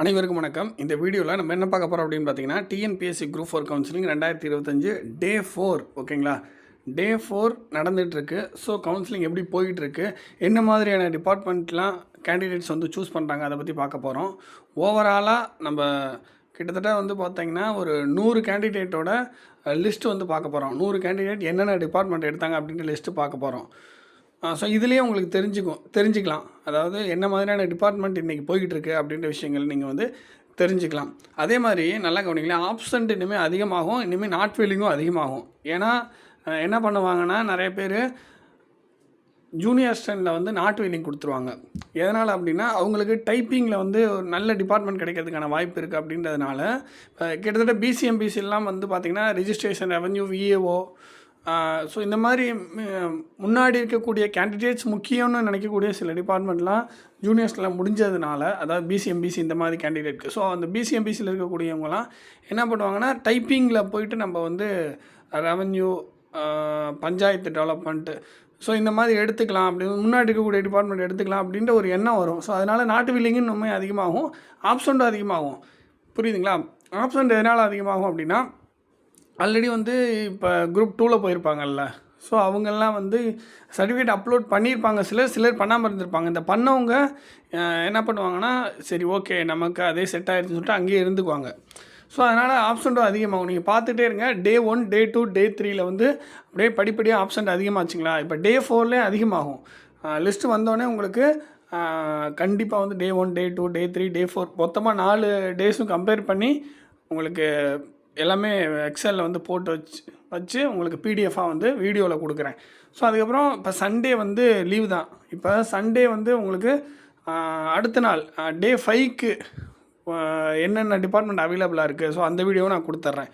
அனைவருக்கும் வணக்கம். இந்த வீடியோவில் நம்ம என்ன பார்க்க போகிறோம் அப்படின்னு பார்த்தீங்கன்னா டிஎன்பிஎஸ்சி குரூப் ஃபோர் கவுன்சிலிங் ரெண்டாயிரத்தி இருபத்தஞ்சு டே ஃபோர் ஓகேங்களா? டே ஃபோர் நடந்துகிட்ருக்கு ஸோ கவுன்சிலிங் எப்படி போயிட்டுருக்கு? என்ன மாதிரியான டிபார்ட்மெண்ட்லாம் கேண்டிடேட்ஸ் வந்து சூஸ் பண்ணுறாங்க அதை பற்றி பார்க்க போகிறோம் ஓவராலாக நம்ம கிட்டத்தட்ட வந்து பார்த்தீங்கன்னா ஒரு நூறு கேண்டிடேட்டோட லிஸ்ட் வந்து பார்க்க போகிறோம் நூறு கேண்டிடேட் என்னென்ன டிபார்ட்மெண்ட் எடுத்தாங்க அப்படின்ற லிஸ்ட்டு பார்க்க போகிறோம் ஸோ இதுலேயே உங்களுக்கு தெரிஞ்சுக்கும் தெரிஞ்சுக்கலாம். அதாவது என்ன மாதிரியான டிபார்ட்மெண்ட் இன்றைக்கி போய்கிட்டு இருக்குது அப்படின்ற விஷயங்கள் நீங்கள் வந்து தெரிஞ்சுக்கலாம். அதே மாதிரி நல்லா கவனிங்களேன் ஆப்சண்ட் இனிமேல் அதிகமாகும் இனிமேல் நாட் ஃபீலிங்கும் அதிகமாகும். ஏன்னா என்ன பண்ணுவாங்கன்னா நிறைய பேர் ஜூனியர் ஸ்டாண்டில் வந்து நாட் வீலிங் கொடுத்துருவாங்க. எதனால் அப்படின்னா அவங்களுக்கு டைப்பிங்கில் வந்து ஒரு நல்ல டிபார்ட்மெண்ட் கிடைக்கிறதுக்கான வாய்ப்பு இருக்குது அப்படின்றதுனால இப்போ கிட்டத்தட்ட பிசிஎம்பிசிலாம் வந்து பார்த்திங்கன்னா ரிஜிஸ்ட்ரேஷன் ரெவன்யூ விஏஓ ஸோ இந்த மாதிரி முன்னாடி இருக்கக்கூடிய கேண்டிடேட்ஸ் முக்கியம்னு நினைக்கக்கூடிய சில டிபார்ட்மெண்ட்லாம் ஜூனியர்ஸில் முடிஞ்சதுனால அதாவது பிசிஎம்பிசி இந்த மாதிரி கேண்டிடேட்க்கு ஸோ அந்த பிசிஎம்பிசியில் இருக்கக்கூடியவங்கலாம் என்ன பண்ணுவாங்கன்னா டைப்பிங்கில் போயிட்டு நம்ம வந்து ரெவன்யூ பஞ்சாயத்து டெவலப்மெண்ட்டு ஸோ இந்த மாதிரி எடுத்துக்கலாம் அப்படின்னு முன்னாடி இருக்கக்கூடிய டிபார்ட்மெண்ட் எடுத்துக்கலாம் அப்படின்ற ஒரு எண்ணம் வரும். ஸோ அதனால் நாட்டு வில்லிங்கும் இன்னுமே அதிகமாகும் ஆப்ஷன்டும் அதிகமாகும். புரியுதுங்களா? ஆப்ஷன் எதனால் அதிகமாகும் அப்படின்னா ஆல்ரெடி வந்து இப்போ குரூப் டூவில் போயிருப்பாங்கல்ல. ஸோ அவங்கெல்லாம் வந்து சர்டிஃபிகேட் அப்லோட் பண்ணியிருப்பாங்க. சிலர் சிலர் பண்ணாமல் இருந்திருப்பாங்க. இந்த பண்ணவங்க என்ன பண்ணுவாங்கன்னா சரி ஓகே நமக்கு அதே செட் ஆயிடுச்சுன்னு சொல்லிட்டு அங்கேயே இருந்துக்குவாங்க. ஸோ அதனால் ஆப்ஷன்ட்டும் அதிகமாகும். நீங்கள் பார்த்துட்டே இருங்க. டே ஒன் டே டூ டே த்ரீயில் வந்து அப்படியே படிப்படியாக ஆப்ஷன்ட் அதிகமாச்சுங்களா? இப்போ டே ஃபோர்லேயே அதிகமாகும். லிஸ்ட்டு வந்தோடனே உங்களுக்கு கண்டிப்பாக வந்து day one day two day three day four மொத்தமாக நாலு டேஸும் கம்பேர் பண்ணி உங்களுக்கு எல்லாமே எக்ஸலில் வந்து போட்டு வச்சு வச்சு உங்களுக்கு பிடிஎஃபாக வந்து வீடியோவில் கொடுக்குறேன். ஸோ அதுக்கப்புறம் இப்போ சண்டே வந்து லீவ் தான். இப்போ சண்டே வந்து உங்களுக்கு அடுத்த நாள் டே ஃபைவ்க்கு என்னென்ன டிபார்ட்மெண்ட் அவைலபிளாக இருக்குது ஸோ அந்த வீடியோவை நான் கொடுத்துட்றேன்.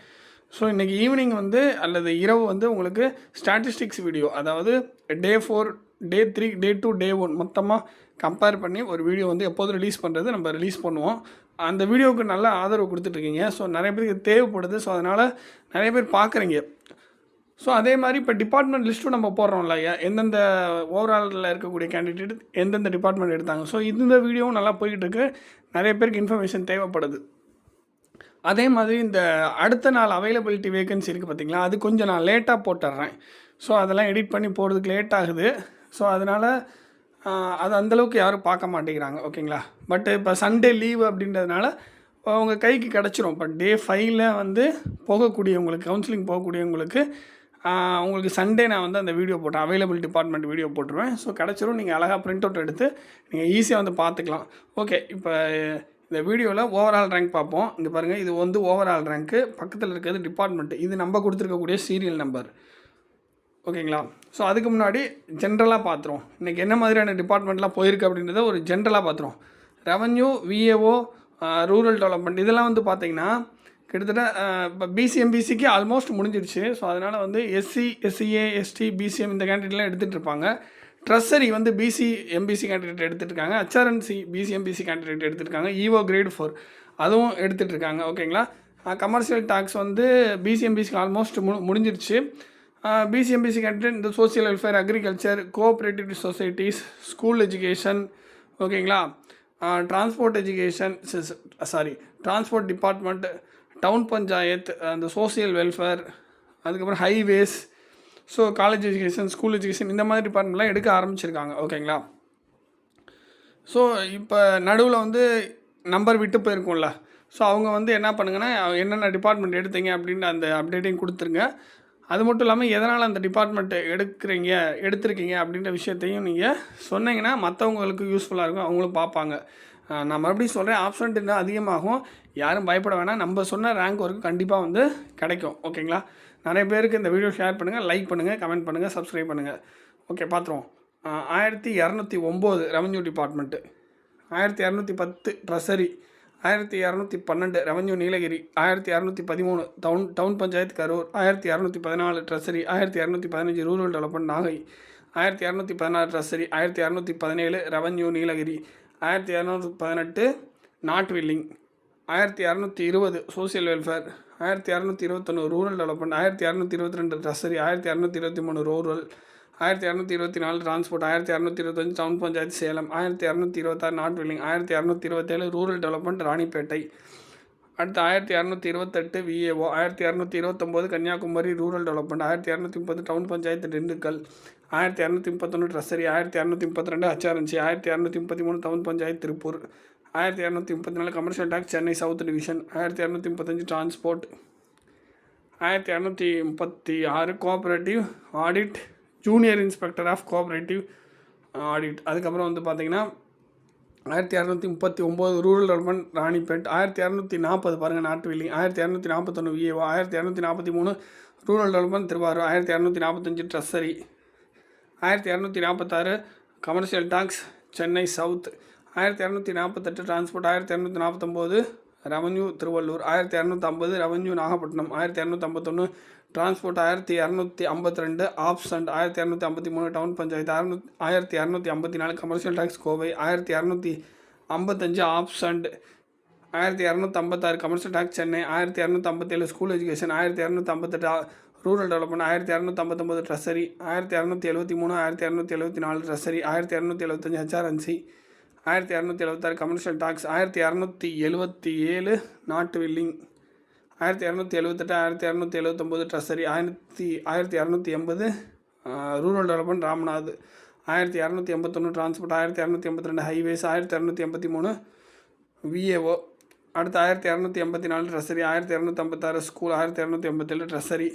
ஸோ இன்றைக்கி ஈவினிங் வந்து அல்லது இரவு வந்து உங்களுக்கு ஸ்டாட்டிஸ்டிக்ஸ் வீடியோ அதாவது day four day three day two day one மொத்தமாக கம்பேர் பண்ணி ஒரு வீடியோ வந்து எப்போதும் ரிலீஸ் பண்ணுறது நம்ம ரிலீஸ் பண்ணுவோம். அந்த வீடியோவுக்கு நல்ல ஆதரவு கொடுத்துட்ருக்கீங்க. ஸோ நிறைய பேருக்கு தேவைப்படுது. ஸோ அதனால் நிறைய பேர் பார்க்குறீங்க. ஸோ அதே மாதிரி இப்போ டிபார்ட்மெண்ட் லிஸ்ட்டும் நம்ம போடுறோம்ல இல்லையா எந்தெந்த ஓவராலில் இருக்கக்கூடிய கேண்டிடேட் எந்தெந்த டிபார்ட்மெண்ட் எடுத்தாங்க. ஸோ இந்த வீடியோவும் நல்லா போய்கிட்டு இருக்கு நிறைய பேருக்கு இன்ஃபர்மேஷன் தேவைப்படுது. அதே மாதிரி இந்த அடுத்த நாள் அவைலபிலிட்டி வேகன்சி இருக்குது பார்த்திங்களா அது கொஞ்சம் நான் லேட்டாக போட்டுடுறேன். ஸோ அதெல்லாம் எடிட் பண்ணி போகிறதுக்கு லேட் ஆகுது. ஸோ அதனால் அது அந்தளவுக்கு யாரும் பார்க்க மாட்டேங்கிறாங்க ஓகேங்களா? பட் இப்போ சண்டே லீவ் அப்படின்றதுனால உங்கள் கைக்கு கிடச்சிரும். இப்போ டே ஃபைவ்ல வந்து போகக்கூடியவங்களுக்கு கவுன்சிலிங் போகக்கூடியவங்களுக்கு உங்களுக்கு சண்டே நான் வந்து அந்த வீடியோ போட்டேன். அவைலபிள் டிபார்ட்மெண்ட் வீடியோ போட்டுருவேன். ஸோ கிடச்சிரும். நீங்கள் அழகாக ப்ரிண்ட் அவுட் எடுத்து நீங்கள் ஈஸியாக வந்து பார்த்துக்கலாம். ஓகே இப்போ இந்த வீடியோவில் ஓவரால் ரேங்க் பார்ப்போம். இங்கே பாருங்கள் இது வந்து ஓவரால் ரேங்க்கு பக்கத்தில் இருக்கிறது டிபார்ட்மெண்ட்டு இது நம்ம கொடுத்துருக்கக்கூடிய சீரியல் நம்பர் ஓகேங்களா? ஸோ அதுக்கு முன்னாடி ஜென்ரலாக பார்த்துருவோம் இன்றைக்கி என்ன மாதிரியான டிபார்ட்மெண்ட்லாம் போயிருக்கு அப்படின்றத ஒரு ஜென்ரலாக பார்த்துருவோம் ரெவன்யூ விஏஓ ரூரல் டெவலப்மெண்ட் இதெல்லாம் வந்து பார்த்தீங்கன்னா கிட்டத்தட்ட இப்போ பிசிஎம்பிசிக்கு ஆல்மோஸ்ட் முடிஞ்சிடுச்சு. ஸோ அதனால் வந்து எஸ்சி எஸ்சிஏ எஸ்டி பிசிஎம் இந்த கேண்டிடேட்லாம் எடுத்துகிட்டு இருப்பாங்க. ட்ரெஸ்ஸரி வந்து பிசி எம்பிசி கேண்டிடேட் எடுத்துகிட்டு இருக்காங்க. ஹச்ஆர்என்சி பிசிஎம்பிசி கேண்டிடேட் எடுத்துருக்காங்க இஓ ஈவோ கிரேட் ஃபோர் அதுவும் எடுத்துகிட்ருக்காங்க ஓகேங்களா? கமர்ஷியல் டாக்ஸ் வந்து பிசிஎம்பிசிக்கு ஆல்மோஸ்ட் மு முடிஞ்சிருச்சு பிசிஎம்பிசி கேண்டிடேட் இந்த social welfare agriculture cooperative societies school education ஓகேங்களா? Transport education sorry transport department town panchayat அந்த சோசியல் வெல்ஃபேர் அதுக்கப்புறம் highways so college education school education இந்த மாதிரி டிபார்ட்மெண்ட்லாம் எடுக்க ஆரம்பிச்சிருக்காங்க. ஓகேங்களா? ஸோ இப்போ நடுவில் வந்து நம்பர் விட்டு போயிருக்கும்ல. ஸோ அவங்க வந்து என்ன பண்ணுங்கன்னா என்னென்ன டிபார்ட்மெண்ட் எடுத்தீங்க அப்படின்னு அந்த அப்டேட்டையும் கொடுத்துருங்க. அது மட்டும் இல்லாமல் எதனால் அந்த டிபார்ட்மெண்ட்டை எடுக்கிறீங்க எடுத்திருக்கீங்க அப்படின்ற விஷயத்தையும் நீங்கள் சொன்னீங்கன்னா மற்றவங்களுக்கு யூஸ்ஃபுல்லாக இருக்கும் அவங்களும் பார்ப்பாங்க. நான் மறுபடியும் சொல்கிறேன் ஆப்ஷன் இருந்தால் அதிகமாகும். யாரும் பயப்பட வேணாம். நம்ம சொன்ன ரேங்க் ஒர்க்கு கண்டிப்பாக வந்து கிடைக்கும். ஓகேங்களா நிறைய பேருக்கு இந்த வீடியோ ஷேர் பண்ணுங்கள் லைக் பண்ணுங்கள் கமெண்ட் பண்ணுங்கள் சப்ஸ்கிரைப் பண்ணுங்கள் ஓகே பார்த்துருவோம். ஆயிரத்தி இரநூத்தி ஒம்பது ரெவன்யூ டிபார்ட்மெண்ட்டு ஆயிரத்தி இரநூத்தி பத்து ட்ரெஸரி ஆயிரத்தி இரநூத்தி பன்னெண்டு ரெவன்யூ நீலகிரி ஆயிரத்தி இரநூத்தி பதிமூணு டவுன் டவுன் பஞ்சாயத்து கரூர் ஆயிரத்தி இரநூத்தி பதினாலு ட்ரெஸரி ஆயிரத்தி இரநூத்தி பதினஞ்சு ரூரல் டெவலப்மெண்ட் நாகை ஆயிரத்தி இரநூத்தி பதினாறு ட்ரெஸரி ஆயிரத்தி இரநூத்தி பதினேழு ரெவன்யூ நீலகிரி ஆயிரத்தி இரநூத்தி பதினெட்டு நாட் வில்லிங் ஆயிரத்தி இரநூத்தி இருபது சோசியல் வெல்ஃபேர் ஆயிரத்தி இரநூத்தி இருபத்தொன்று ரூரல் டெவலப்மெண்ட் ஆயிரத்தி இரநூத்தி இருபத்தி ரெண்டு ட்ரெஸரி ஆயிரத்தி இரநூத்தி இருபத்தி மூணு ரூரல் ஆயிரத்தி இரநூத்தி இருபத்தி நாலு டிரான்ஸ்போர்ட் ஆயிரத்தி இரநூத்தி இருபத்தஞ்சு டவுன் பஞ்சாயத்து சேலம் ஆயிரத்தி இரநூத்தி இருபத்தாறு நாட் வில்லிங் ஆயிரத்தி இரநூத்தி இருபத்தேழு ரூரல் டெவலப்மெண்ட் ராணிப்பேட்டை அடுத்து ஆயிரத்தி இரநூத்தி இருபத்தெட்டு விஏஓ ஆயிரத்தி இரநூத்தி இருபத்தொம்போது கன்னியாகுமரி ரூரல் டெவலப்மெண்ட் ஆயிரத்தி இரநூத்தி முப்பது டவுன் பஞ்சாயத்து திண்டுக்கல் ஆயிரத்தி இரநூத்தி முப்பத்தொன்று ட்ரெஸரி ஆயிரத்தி இரநூத்தி முப்பத்தி ரெண்டு ஹச்ஆர்என்சி ஆயிரத்தி இரநூத்தி முப்பத்தி மூணு டவுன் பஞ்சாயத்து திருப்பூர் ஆயிரத்தி இரநூத்தி முப்பத்தி நாலு commercial tax Chennai south division ஆயிரத்தி இரநூத்தி முப்பத்தஞ்சு டிரான்ஸ்போர்ட் ஆயிரத்தி இரநூத்தி முப்பத்தி ஆறு cooperative audit junior inspector of cooperative audit அதுக்கப்புறம் வந்து பார்த்தீங்கன்னா ஆயிரத்தி இரநூத்தி முப்பத்தி ஒம்பது ரூரல் டெவலப்மெண்ட் ராணிப்பேட் ஆயிரத்தி இரநூத்தி நாற்பது பாருங்கள் நாட்டு வில்லிங் ஆயிரத்தி இரநூத்தி நாற்பத்தொன்று விஏஓ ஆயிரத்தி இரநூத்தி நாற்பத்தி மூணு ரூரல் டெவலப்மெண்ட் திருவாரூர் ஆயிரத்தி இரநூத்தி நாற்பத்தஞ்சு ட்ரெஸ்ஸரி ஆயிரத்தி இரநூத்தி நாற்பத்தாறு கமர்ஷியல் டாக்ஸ் சென்னை சவுத் ஆயிரத்தி இரநூத்தி நாற்பத்தெட்டு டிரான்ஸ்போர்ட் ஆயிரத்தி இரநூத்தி நாற்பத்தொம்போது ரெவன்யூ திருவள்ளூர் ஆயிரத்தி இரநூத்தி ஐம்பது ரெவன்யூ நாகப்பட்டினம் ஆயிரத்தி இரநூத்தி ஐம்பத்தொன்று டிரான்ஸ்போர்ட் ஆயிரத்தி இரநூத்தி ஐம்பத்தி ரெண்டு ஆப்சண்ட் ஆயிரத்தி இரநூத்தி ஐம்பத்தி மூணு டவுன் பஞ்சாயத்து அறுநூத் ஆயிரத்தி இரநூத்தி ஐம்பத்தி நாலு கமர்ஷியல் டேக்ஸ் கோவை ஆயிரத்தி இரநூத்தி ஐம்பத்தஞ்சு ஆப்சண்ட் ஆயிரத்தி இரநூத்தி ஐம்பத்தாறு கமர்ஷியல் டேக்ஸ் சென்னை ஆயிரத்தி இரநூத்தி ஐம்பத்தேழு ஸ்கூல் எஜுகேஷன் ஆயிரத்தி இரநூத்தி ஐம்பத்தெட்டு ரூரல் டெவலப்மெண்ட் ஆயிரத்தி இரநூத்தி ஐம்பத்தொம்பது ட்ரெஸரி ஆயிரத்தி இரநூத்தி எழுபத்தி மூணு ஆயிரத்தி இரநூத்தி எழுபத்தி நாலு ட்ரெஸரி ஆயிரத்தி இரநூத்தி எழுபத்தஞ்சு ஹெச்ஆர்என்சி ஆயிரத்தி இரநூத்தி எழுபத்தாறு கமர்ஷியல் டாக்ஸ் ஆயிரத்தி இரநூத்தி எழுபத்தி ஏழு நாட்டு வில்லிங் ஆயிரத்தி இரநூத்தி எழுபத்தெட்டு ஆயிரத்தி இரநூத்தி எழுபத்தொம்போது ட்ரெஸரி ஆயிரத்தி ஆயிரத்தி இரநூத்தி எண்பது ரூரல் டெவலப்மெண்ட் ராமநாத் ஆயிரத்தி இரநூத்தி எண்பத்தொன்று டிரான்ஸ்போர்ட் ஆயிரத்தி இரநூத்தி எண்பத்தி ரெண்டு ஹைவேஸ் ஆயிரத்தி இரநூத்தி எண்பத்தி மூணு விஏஓ அடுத்து ஆயிரத்தி இரநூத்தி எண்பத்தி நாலு ட்ரெஸரி ஆயிரத்தி இரநூத்தி ஐம்பத்தாறு ஸ்கூல் ஆயிரத்தி இரநூத்தி எண்பத்தேழு ட்ரெஸரி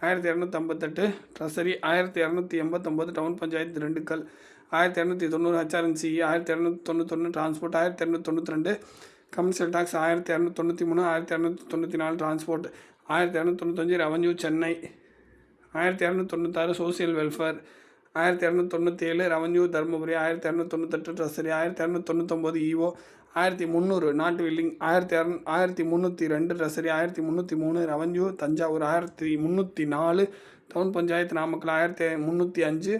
ஆயிரத்தி இரநூத்தி ஐம்பத்தெட்டு ட்ரெஸரி ஆயிரத்தி இரநூத்தி எண்பத்தொம்போது டவுன் பஞ்சாயத்து திண்டுக்கல் ஆயிரத்தி இரநூத்தி தொண்ணூறு ஹெச்ஆர்என்சி ஆயிரத்தி இரநூத்தி தொண்ணூத்தொன்று டிரான்ஸ்போர்ட் ஆயிரத்தி இரநூத்தி தொண்ணூற்றி ரெண்டு கமர்ஷியல் டாக்ஸ் ஆயிரத்தி இரநூத்தி தொண்ணூற்றி மூணு ஆயிரத்தி இரநூத்தி தொண்ணூற்றி நாலு டிரான்ஸ்போர்ட் ஆயிரத்தி இரநூத்தி தொண்ணூத்தஞ்சு ரெவன்யூ சென்னை ஆயிரத்தி இரநூத்தி தொண்ணூத்தாறு சோசியல் வெல்ஃபேர் ஆயிரத்தி இரநூத்தி தொண்ணூற்றி ஏழு ரெவன்யூ தருமபுரி ஆயிரத்தி இரநூத்தி தொண்ணூத்தெட்டு ட்ரெஸரி ஆயிரத்தி இரநூத்தி தொண்ணூத்தொம்பது இஓ ஆயிரத்தி முந்நூறு நாட்டு வில்லிங் ஆயிரத்தி இரநூ ஆயிரத்தி முந்நூற்றி ரெண்டு ட்ரெஸரி ஆயிரத்தி முந்நூற்றி மூணு ரெவன்யூ தஞ்சாவூர் ஆயிரத்தி முந்நூற்றி நாலு டவுன் பஞ்சாயத்து நாமக்கல் ஆயிரத்தி முந்நூற்றி அஞ்சு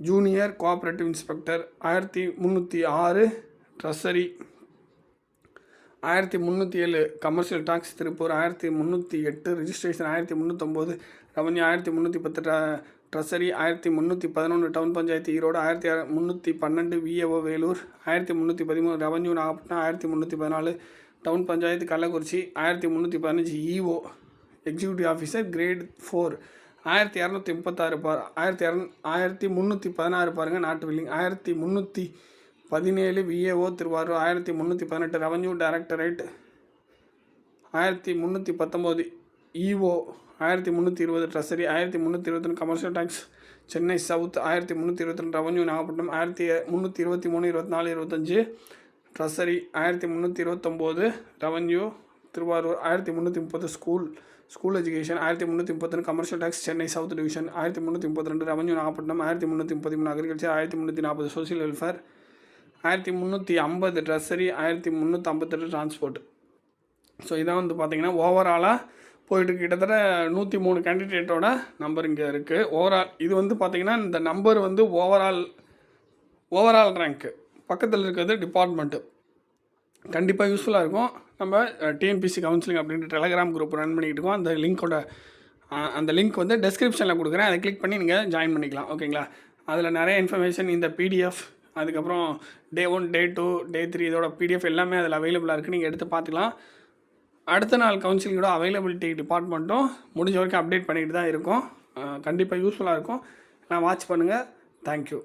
ஜூனியர் கோஆப்ரேட்டிவ் இன்ஸ்பெக்டர் ஆயிரத்தி முந்நூற்றி ஆறு ட்ரெஸரி ஆயிரத்தி முந்நூற்றி ஏழு கமர்ஷியல் டாக்ஸ் திருப்பூர் ஆயிரத்தி முந்நூற்றி எட்டு ரிஜிஸ்ட்ரேஷன் ஆயிரத்தி முந்நூற்றொம்போது ரெவன்யூ ஆயிரத்தி முந்நூற்றி பத்து ட்ரெஸரி ஆயிரத்தி முந்நூற்றி பதினொன்று டவுன் பஞ்சாயத்து ஈரோடு ஆயிரத்தி முந்நூற்றி பன்னெண்டு விஏஓ வேலூர் ஆயிரத்தி முந்நூற்றி பதிமூணு ரெவன்யூ நாகப்பட்டினம் ஆயிரத்தி முந்நூற்றி பதினாலு டவுன் பஞ்சாயத்து கள்ளக்குறிச்சி ஆயிரத்தி முந்நூற்றி பதினஞ்சு EO executive officer grade four ஆயிரத்தி இரநூத்தி முப்பத்தாறு பார் ஆயிரத்தி இரநூ ஆயிரத்தி முந்நூற்றி பதினாறு பாருங்கள் நாட்டு பில்லிங் ஆயிரத்தி முந்நூற்றி பதினேழு விஏஓ திருவாரூர் ஆயிரத்தி முந்நூற்றி பதினெட்டு ரெவன்யூ டைரக்டரேட் ஆயிரத்தி முந்நூற்றி பத்தொம்போது இஓ ஆயிரத்தி முந்நூற்றி இருபது ட்ரெஸரி ஆயிரத்தி முந்நூற்றி இருபத்தொன்று கமர்ஷியல் டேக்ஸ் சென்னை சவுத் ஆயிரத்தி முந்நூற்றி இருபத்தி ரெண்டு ரெவன்யூ நாகப்பட்டினம் ஆயிரத்தி முந்நூற்றி இருபத்தி மூணு இருபத்தி நாலு இருபத்தஞ்சு ட்ரெஸரி ஆயிரத்தி முந்நூற்றி இருபத்தொம்போது ரெவன்யூ திருவாரூர் ஆயிரத்தி முந்நூற்றி முப்பது ஸ்கூல் ஸ்கூல் எஜுகேஷன் ஆயிரத்தி முந்நூற்றி முப்பத்தொன்று commercial tax Chennai south division ஆயிரத்தி முந்நூற்றி முப்பத்தி ரெண்டு ரெவன்யூ நாகப்பட்டினம் ஆயிரத்தி முந்நூற்றி முப்பத்தி மூணு அக்ரிகல்ச்சர் ஆயிரத்தி முந்நூற்றி நாற்பது சோசியல் வெல்ஃபேர் ஆயிரத்தி முந்நூற்றி ஐம்பது ட்ரெஸரி ஆயிரத்தி முந்நூற்றி ஐம்பத்தெட்டு டிரான்ஸ்போர்ட் ஸோ இதான் வந்து பார்த்திங்கன்னா ஓவராலாக போயிட்டு கிட்டத்தட்ட நூற்றி மூணு கேண்டிடேட்டோட நம்பர் இங்கே இருக்குது ஓவரால் இது வந்து பார்த்திங்கன்னா இந்த நம்பர் வந்து ஓவரால் ஓவரால் ரேங்க்கு பக்கத்தில் இருக்கிறது டிபார்ட்மெண்ட்டு கண்டிப்பாக யூஸ்ஃபுல்லாக இருக்கும். நம்ம டிஎன்பிசி கவுன்சிலிங் அப்படின்ற டெலகிராம் குரூப் ரன் பண்ணிக்கிட்டு இருக்கோம். அந்த லிங்க்கோட அந்த லிங்க் வந்து டெஸ்கிரிப்ஷனில் கொடுக்குறேன். அதை கிளிக் பண்ணி நீங்கள் ஜாயின் பண்ணிக்கலாம். ஓகேங்களா அதில் நிறைய இன்ஃபர்மேஷன் இந்த பிடிஎஃப் அதுக்கப்புறம் day one day two day three இதோட பிடிஎஃப் எல்லாமே அதில் அவைலபிளாக இருக்குது நீங்கள் எடுத்து பார்த்துக்கலாம். அடுத்த நாள் கவுன்சிலிங்கோட அவைலபிலிட்டி டிபார்ட்மெண்ட்டும் முடிஞ்ச வரைக்கும் அப்டேட் பண்ணிக்கிட்டு தான் இருக்கும். கண்டிப்பாக யூஸ்ஃபுல்லாக இருக்கும். நான் வாட்ச் பண்ணுங்கள் தேங்க்யூ